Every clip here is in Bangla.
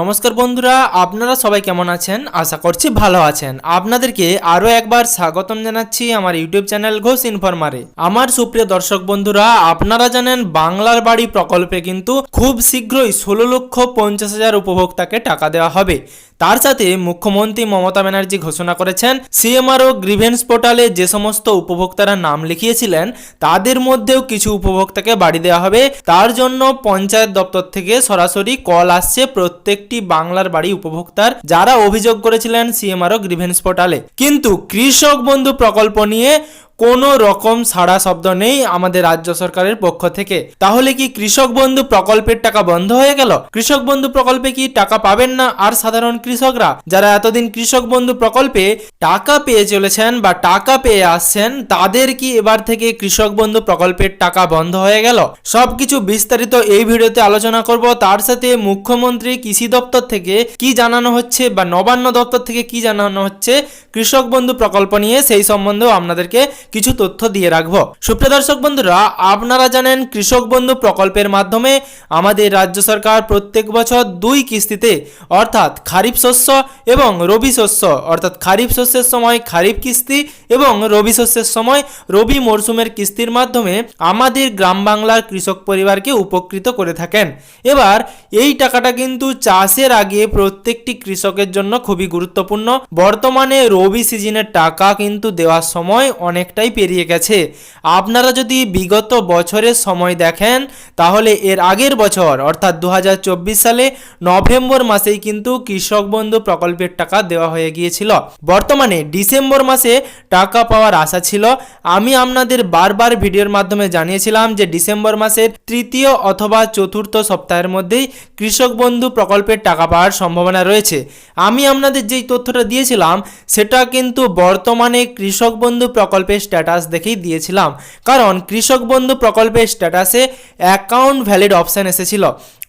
নমস্কার বন্ধুরা, আপনারা সবাই কেমন আছেন? আশা করছি ভালো আছেন। আপনাদেরকে আরও একবার স্বাগতম জানাচ্ছি আমার ইউটিউব চ্যানেল ঘোষ ইনফরমারে। আমার সুপ্রিয় দর্শক বন্ধুরা, আপনারা জানেন বাংলার বাড়ি প্রকল্পে কিন্তু খুব শীঘ্রই ষোলো লক্ষ পঞ্চাশ হাজার উপভোক্তাকে টাকা দেওয়া হবে। তার সাথে মুখ্যমন্ত্রী মমতা ব্যানার্জি ঘোষণা করেছেন সিএমআরও গ্রিভেন্স পোর্টালে যে সমস্ত উপভোক্তারা নাম লিখিয়েছিলেন, তাদের মধ্যেও কিছু উপভোক্তাকে বাড়ি দেওয়া হবে। তার জন্য পঞ্চায়েত দপ্তর থেকে সরাসরি কল আসছে প্রত্যেকটি বাংলার বাড়ি উপভোক্তার যারা অভিযোগ করেছিলেন সিএমআরও গ্রিভেন্স পোর্টালে। কিন্তু কৃষক বন্ধু প্রকল্প নিয়ে কোনো রকম সাড়া শব্দ নেই আমাদের রাজ্য সরকারের পক্ষ থেকে। তাহলে কি কৃষক বন্ধু প্রকল্পের টাকা বন্ধ হয়ে গেল? কৃষক বন্ধু প্রকল্পে কি টাকা পাবেন না আর সাধারণ কৃষকরা? যারা এতদিন কৃষক বন্ধু প্রকল্পে টাকা পেয়ে চলেছেন বা টাকা পেয়ে আসছেন, তাদের কি এবার থেকে কৃষক বন্ধু প্রকল্পের টাকা বন্ধ হয়ে গেল? সবকিছু বিস্তারিত এই ভিডিওতে আলোচনা করব। তার সাথে মুখ্যমন্ত্রী, কৃষি দপ্তর থেকে কি জানানো হচ্ছে বা নবান্ন দপ্তর থেকে কি জানানো হচ্ছে? কৃষক বন্ধু প্রকল্প নিয়ে সেই সম্বন্ধেও আপনাদেরকে কিছু তথ্য দিয়ে রাখব। সুপ্রিয় দর্শক বন্ধুরা, আপনারা জানেন কৃষক বন্ধু প্রকল্পের মাধ্যমে আমাদের রাজ্য সরকার প্রত্যেক বছর দুই কিস্তিতে, অর্থাৎ খারিফ শস্য এবং রবি শস্য, অর্থাৎ খারিফ শস্যের সময় খারিফ কিস্তি এবং রবি শস্যের সময় রবি মরশুমের কিস্তির মাধ্যমে আমাদের গ্রাম বাংলার কৃষক পরিবারকে উপকৃত করে থাকেন। এবার এই টাকাটা কিন্তু চাষের আগে প্রত্যেকটি কৃষকের জন্য খুবই গুরুত্বপূর্ণ। বর্তমানে রবি সিজনের টাকা কিন্তু দেওয়ার সময় অনেকটাই পেরিয়ে গেছে। আপনারা যদি বিগত বছরের সময় দেখেন, তাহলে এর আগের বছর, অর্থাৎ দু হাজার চব্বিশ সালে নভেম্বর মাসেই কিন্তু কৃষক বন্ধু প্রকল্পের টাকা দেওয়া হয়ে গিয়েছিল। বর্তমানে ডিসেম্বর মাসে টাকা পাওয়ার আশা ছিল। আমি আপনাদের বারবার ভিডিওর মাধ্যমে জানিয়েছিলাম যে ডিসেম্বর মাসের তৃতীয় অথবা চতুর্থ সপ্তাহের মধ্যেই কৃষক বন্ধু প্রকল্পের টাকা পাওয়ার সম্ভাবনা রয়েছে। আমি আপনাদের যেই তথ্যটা দিয়েছিলাম, সেটা কিন্তু বর্তমানে কৃষক বন্ধু প্রকল্পের স্ট্যাটাস দেখেই দিয়েছিলাম। কারণ কৃষক বন্ধু প্রকল্পের স্ট্যাটাসে অ্যাকাউন্ট ভ্যালিড অপশান এসেছিল।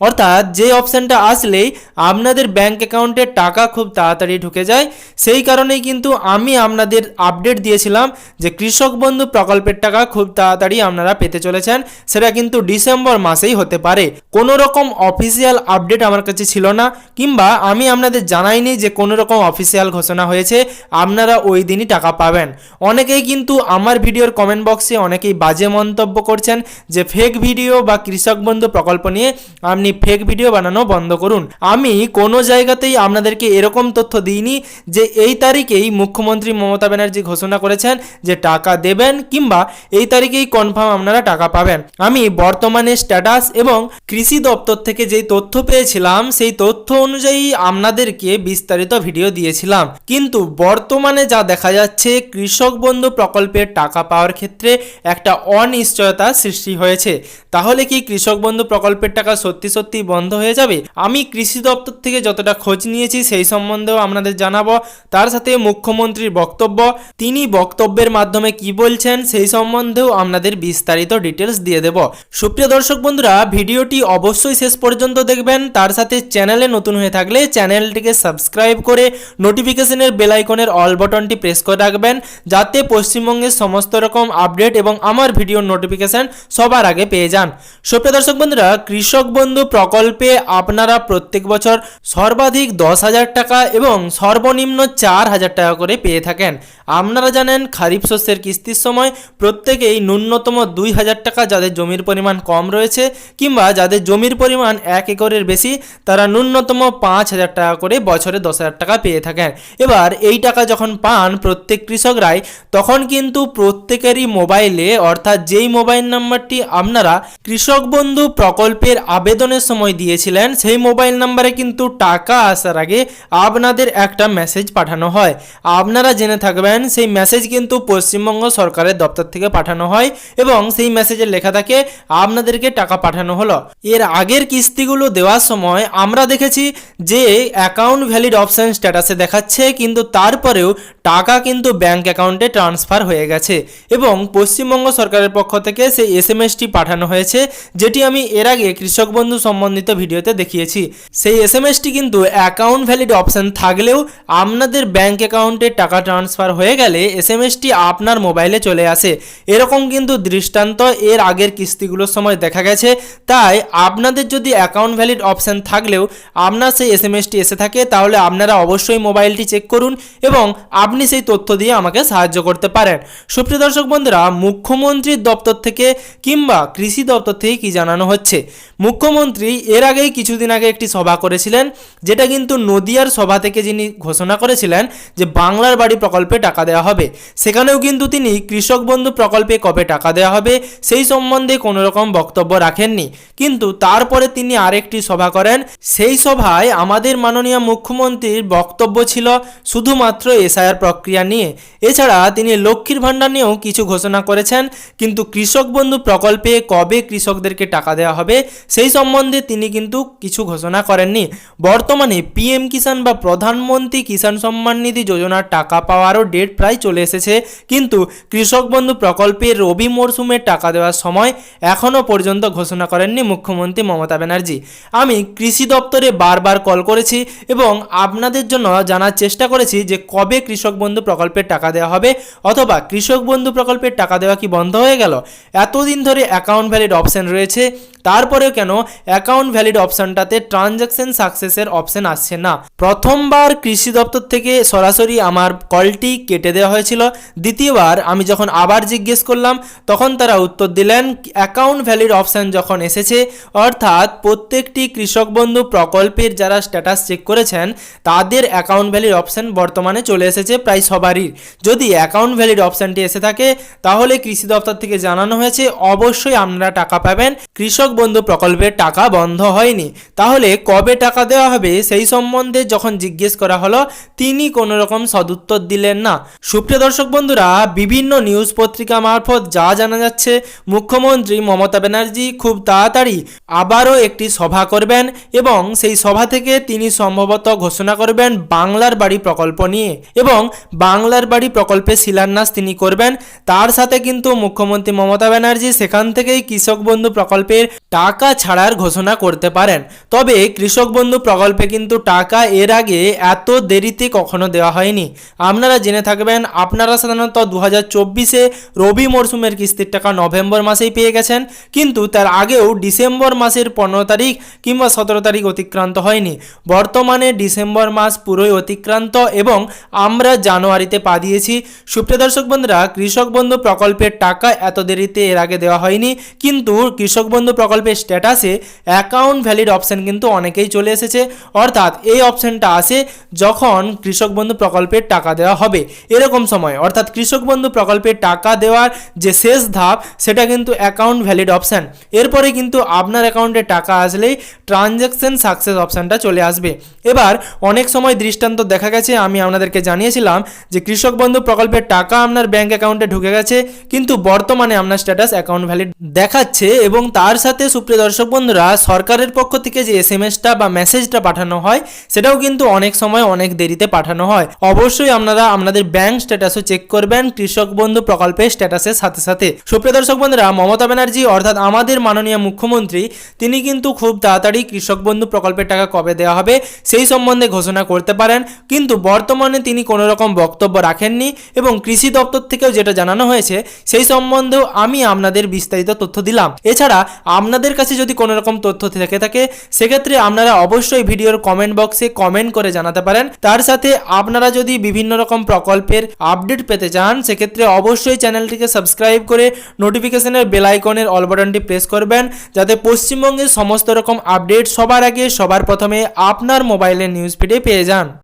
অর্থাৎ যে অপশানটা আসলেই আপনাদের ব্যাঙ্ক অ্যাকাউন্টে টাকা খুব তাড়াতাড়ি ঢুকে যায়। সেই কারণেই কিন্তু আমি আপনাদের আপডেট দিয়েছিলাম যে কৃষক বন্ধু প্রকল্পের টাকা খুব তাড়াতাড়ি আপনারা পেতে চলেছেন। সেটা কিন্তু ডিসেম্বর মাসেই হতে পারে। কোনো রকম অফিসিয়াল আপডেট আমার কাছে ছিল না, কিংবা আমি আপনাদের জানাইনি যে কোনো রকম অফিসিয়াল ঘোষণা হয়েছে, আপনারা ওই দিনই টাকা পাবেন। অনেকেই কিন্তু আমার ভিডিওর কমেন্ট বক্সে অনেকেই বাজে মন্তব্য করছেন যে ফেক ভিডিও বা কৃষক বন্ধু প্রকল্প নিয়ে আপনি ফেক ভিডিও বানানো বন্ধ করুন। আমি কোনো জায়গাতেই আপনাদেরকে এরকম তথ্য দিইনি যে এই তারিখেই মুখ্যমন্ত্রী মমতা ব্যানার্জি ঘোষণা করেছেন যে টাকা দেবেন কিংবা এই তারিখেই কনফার্ম আপনারা টাকা পাবেন। আমি বর্তমানে স্ট্যাটাস এবং কৃষি দপ্তর থেকে যেই তথ্য পেয়েছিলাম, সেই তথ্য অনুযায়ী আপনাদেরকে বিস্তারিত ভিডিও দিয়েছিলাম। কিন্তু বর্তমানে যা দেখা যাচ্ছে, কৃষক বন্ধু প্রকল্পের টাকা পাওয়ার ক্ষেত্রে একটা অনিশ্চয়তা সৃষ্টি হয়েছে। তাহলে কি কৃষক বন্ধু প্রকল্পের টাকা সত্যি সত্যি বন্ধ হয়ে যাবে? আমি কৃষি দপ্তর থেকে যতটা খোঁজ নিয়েছি সেই সম্বন্ধেও আপনাদের জানাব। তার সাথে মুখ্যমন্ত্রীর বক্তব্য, তিনি বক্তব্যের মাধ্যমে কি বলছেন সেই সম্বন্ধেও আপনাদের বিস্তারিত ডিটেলস দিয়ে দেব। সুপ্রিয় দর্শক বন্ধুরা, ভিডিওটি অবশ্যই শেষ পর্যন্ত দেখবেন। তার সাথে চ্যানেলে নতুন হয়ে থাকলে চ্যানেলটিকে সাবস্ক্রাইব করে নোটিফিকেশনের বেল আইকনের অল বটনটি প্রেস করে রাখবেন, যাতে পশ্চিমবঙ্গের সমস্ত রকম আপডেট এবং আমার ভিডিওর নোটিফিকেশন সবার আগে পেয়ে যান। সুপ্রিয় দর্শক বন্ধুরা, কৃষক বন্ধু প্রকল্পে আপনারা প্রত্যেক বছর সর্বাধিক দশ হাজার টাকা এবং সর্বনিম্ন চার হাজার টাকা করে পেয়ে থাকেন। আপনারা জানেন, খারিফ শস্যের কিস্তির সময় প্রত্যেকেই ন্যূনতম দুই হাজার টাকা যাদের জমির পরিমাণ কম রয়েছে কিংবা যাদের জমির পরিমাণ এক একরের বেশি, তারা ন্যূনতম পাঁচ হাজার টাকা করে বছরে দশ হাজার টাকা পেয়ে থাকেন। এবার এই টাকা যখন পান প্রত্যেক কৃষকরাই, তখন কিন্তু প্রত্যেকেরই মোবাইলে অর্থাৎ যেই মোবাইল নাম্বারটি আপনারা কৃষক বন্ধু প্রকল্পের আবেদনের সময় দিয়েছিলেন, সেই মোবাইল নাম্বারে কিন্তু টাকা আসার আগে আপনাদের একটা মেসেজ পাঠানো হয়। আপনারা জেনে থাকবেন, সেই মেসেজ কিন্তু পশ্চিমবঙ্গ সরকারের দপ্তর থেকে পাঠানো হয় এবং সেই মেসেজে লেখা থাকে, আপনাদেরকে টাকা পাঠানো হলো। এর আগের কিস্তিগুলো দেওয়ার সময় আমরা দেখেছি যে অ্যাকাউন্ট ভ্যালিড অপশান স্ট্যাটাসে দেখাচ্ছে, কিন্তু তারপরেও টাকা কিন্তু ব্যাংক অ্যাকাউন্টে ট্রান্সফার হয়ে গেছে এবং পশ্চিমবঙ্গ সরকারের পক্ষ থেকে সেই এস পাঠানো হয়েছে, যেটি আমি এর আগে কৃষক বন্ধু সম্বন্ধিত ভিডিওতে দেখিয়েছি। সেই এস এম এসটি কিন্তু অ্যাকাউন্ট ভ্যালিড অপশন থাকলেও আপনাদের ব্যাংক অ্যাকাউন্টে টাকা ট্রান্সফার হয়ে গেলে এস এম এসটি আপনার মোবাইলে চলে আসে। এরকম কিন্তু দৃষ্টান্ত এর আগের কিস্তিগুলোর সময় দেখা গেছে। তাই আপনাদের যদি অ্যাকাউন্ট ভ্যালিড অপশন থাকলেও আপনার সেই এস এম এসটি এসে থাকে, তাহলে আপনারা অবশ্যই মোবাইলটি চেক করুন এবং আপনি সেই তথ্য দিয়ে আমাকে সাহায্য করতে পারেন। সুপ্রিয় দর্শক বন্ধুরা, মুখ্যমন্ত্রীর দপ্তর থেকে কিংবা কৃষি দপ্তর থেকে কি জানানো হচ্ছে? মুখ্যমন্ত্রী এর আগেই কিছুদিন আগে একটি সভা করেছিলেন, যেটা কিন্তু নদিয়ার সভা থেকে যিনি ঘোষণা করেছিলেন যে বাংলার বাড়ি প্রকল্পে টাকা দেওয়া হবে, সেখানেও কিন্তু তিনি কৃষক বন্ধু প্রকল্পে কবে টাকা দেওয়া হবে সেই সম্বন্ধে কোনো রকম বক্তব্য রাখেননি। কিন্তু তারপরে তিনি আরেকটি সভা করেন, সেই সভায় আমাদের মাননীয় মুখ্যমন্ত্রীর বক্তব্য ছিল শুধুমাত্র এসআইআর প্রক্রিয়া নিয়ে। এছাড়া তিনি লক্ষ্মীর ভাণ্ডার নিয়েও কিছু ঘোষণা করেছেন, কিন্তু কৃষক বন্ধু প্রকল্পে কবে কৃষকদেরকে টাকা দেওয়া হবে সেই সম্বন্ধে তিনি কিন্তু কিছু ঘোষণা করেননি। বর্তমানে পিএম কিষাণ বা প্রধানমন্ত্রী কিষাণ সম্মান নিধি যোজনার টাকা পাওয়ারও ডেট প্রায় চলে এসেছে। কিন্তু কৃষক বন্ধু প্রকল্পে রবি মরশুমে টাকা দেওয়ার সময় এখনও পর্যন্ত ঘোষণা করেননি মুখ্যমন্ত্রী মমতা ব্যানার্জি। আমি কৃষি দপ্তরে বারবার কল করেছি এবং আপনাদের জন্য জানার চেষ্টা করেছি যে কবে কৃষক বন্ধু প্রকল্পের টাকা দেওয়া হবে অথবা কৃষক বন্ধু প্রকল্পের টাকা দেওয়া কি বন্ধ হয়ে গেল? এতদিন ধরে অ্যাকাউন্ট ভ্যালিড অপশন রয়েছে। তারপরেও কেন অ্যাকাউন্ট ভ্যালিড অপশনটাতে ট্রানজ্যাকশন সাকসেসের অপশন আসছে না। প্রথমবার কৃষি দপ্তর থেকে সরাসরি আমার কলটি কেটে দেওয়া হয়েছিল। দ্বিতীয়বার আমি যখন আবার জিজ্ঞেস করলাম, তখন তারা উত্তর দিলেন, অ্যাকাউন্ট ভ্যালিড অপশন যখন এসেছে, অর্থাৎ প্রত্যেকটি কৃষক বন্ধু প্রকল্পের যারা স্ট্যাটাস চেক করেছেন, তাদের অ্যাকাউন্ট ভ্যালিড অপশন বর্তমানে চলে এসেছে প্রায় সবারই। যদি অ্যাকাউন্ট ভ্যালিড অপশানটি এসে থাকে, তাহলে কৃষি দপ্তর থেকে জানানো হয়েছে, অবশ্যই আপনারা টাকা পাবেন। কৃষক বন্ধু প্রকল্পের টাকা বন্ধ হয়নি। তাহলে কবে টাকা দেওয়া হবে সেই সম্বন্ধে যখন জিজ্ঞেস করা হলো, তিনি কোনো রকম সদুত্তর দিলেন না। সুপ্রিয় দর্শক বন্ধুরা, বিভিন্ন নিউজ পত্রিকা মারফত যা জানা যাচ্ছে, মুখ্যমন্ত্রী মমতা ব্যানার্জি খুব তাড়াতাড়ি আবারও একটি সভা করবেন এবং সেই সভা থেকে তিনি সম্ভবত ঘোষণা করবেন বাংলার বাড়ি প্রকল্প নিয়ে এবং বাংলার বাড়ি প্রকল্পে শিলান্যাস তিনি করবেন। তার সাথে কিন্তু মুখ্যমন্ত্রী মমতা ব্যানার্জি সেখান থেকেই কৃষক বন্ধু প্রকল্পের টাকা ছাড়ার ঘোষণা করতে পারেন। তবে কৃষক বন্ধু প্রকল্পে কিন্তু টাকা এর আগে এত দেরিতে কখনো দেওয়া হয়নি। আপনারা জেনে থাকবেন, আপনারা সাধারণত দু হাজার চব্বিশে রবি মরশুমের কিস্তির টাকা নভেম্বর মাসেই পেয়ে গেছেন। কিন্তু তার আগেও ডিসেম্বর মাসের পনেরো তারিখ কিংবা সতেরো তারিখ অতিক্রান্ত হয়নি। বর্তমানে ডিসেম্বর মাস পুরোই অতিক্রান্ত এবং আমরা জানুয়ারিতে পা দিয়েছি। সুপ্রিয় দর্শক বন্ধুরা, কৃষক বন্ধু প্রকল্পের টাকা এত দেরিতে এর আগে দেওয়া হয়নি। কিন্তু কৃষক বন্ধু প্রকল্পের স্ট্যাটাসে অ্যাকাউন্ট ভ্যালিড অপশন কিন্তু অনেকেই চলে এসেছে। অর্থাৎ এই অপশানটা আসে যখন কৃষক বন্ধু প্রকল্পের টাকা দেওয়া হবে। এরকম সময়, অর্থাৎ কৃষক বন্ধু প্রকল্পের টাকা দেওয়ার যে শেষ ধাপ, সেটা কিন্তু অ্যাকাউন্ট ভ্যালিড অপশান এরপরে কিন্তু আপনার অ্যাকাউন্টে টাকা আসলেই ট্রানজ্যাকশন সাকসেস অপশনটা চলে আসবে। এবার অনেক সময় দৃষ্টান্ত দেখা গেছে, আমি আপনাদেরকে জানিয়েছিলাম যে কৃষক বন্ধু প্রকল্পের টাকা আপনার ব্যাংক অ্যাকাউন্টে ঢুকে গেছে, কিন্তু বর্তমানে আপনার স্ট্যাটাস অ্যাকাউন্ট ভ্যালিড দেখাচ্ছে এবং তার সাথে সুপ্রিয় দর্শক বন্ধুরা সরকারের পক্ষ থেকে যে এস এম এসটা বা মেসেজটা পাঠানো হয়, সেটাও কিন্তু অনেক সময় অনেক দেরিতে পাঠানো হয়। অবশ্যই আপনারা আপনাদের ব্যাংক স্ট্যাটাসও চেক করবেন, কৃষক বন্ধু প্রকল্পের স্ট্যাটাসের সাথে সাথে। সুপ্রিয় দর্শক বন্ধুরা, মমতা ব্যানার্জি অর্থাৎ আমাদের মাননীয় মুখ্যমন্ত্রী, তিনি কিন্তু খুব তাড়াতাড়ি কৃষক বন্ধু প্রকল্পের টাকা কবে দেওয়া হবে, সেই সম্বন্ধে ঘোষণা করতে পারেন। কিন্তু বর্তমানে তিনি কোনো রকম বক্তব্য রাখেননি এবং কৃষি দপ্তর থেকেও যেটা জানানো হয়েছে, সেই সম্বন্ধেও আমি আপনাদের বিস্তারিত তথ্য দিলাম। এছাড়া আপনাদের কাছে যদি কোনো রকম তথ্য থেকে থাকে, সেক্ষেত্রে আপনারা অবশ্যই ভিডিওর কমেন্ট বক্সে কমেন্ট করে জানাতে পারেন। তার সাথে আপনারা যদি বিভিন্ন রকম প্রকল্পের আপডেট পেতে চান, সেক্ষেত্রে অবশ্যই চ্যানেলটিকে সাবস্ক্রাইব করে নোটিফিকেশনের বেল আইকনের অল বাটনটি প্রেস করবেন, যাতে পশ্চিমবঙ্গের সমস্ত রকম আপডেট সবার আগে, সবার প্রথমে আপনার মোবাইলের নিউজ ফিডে পেয়ে যান।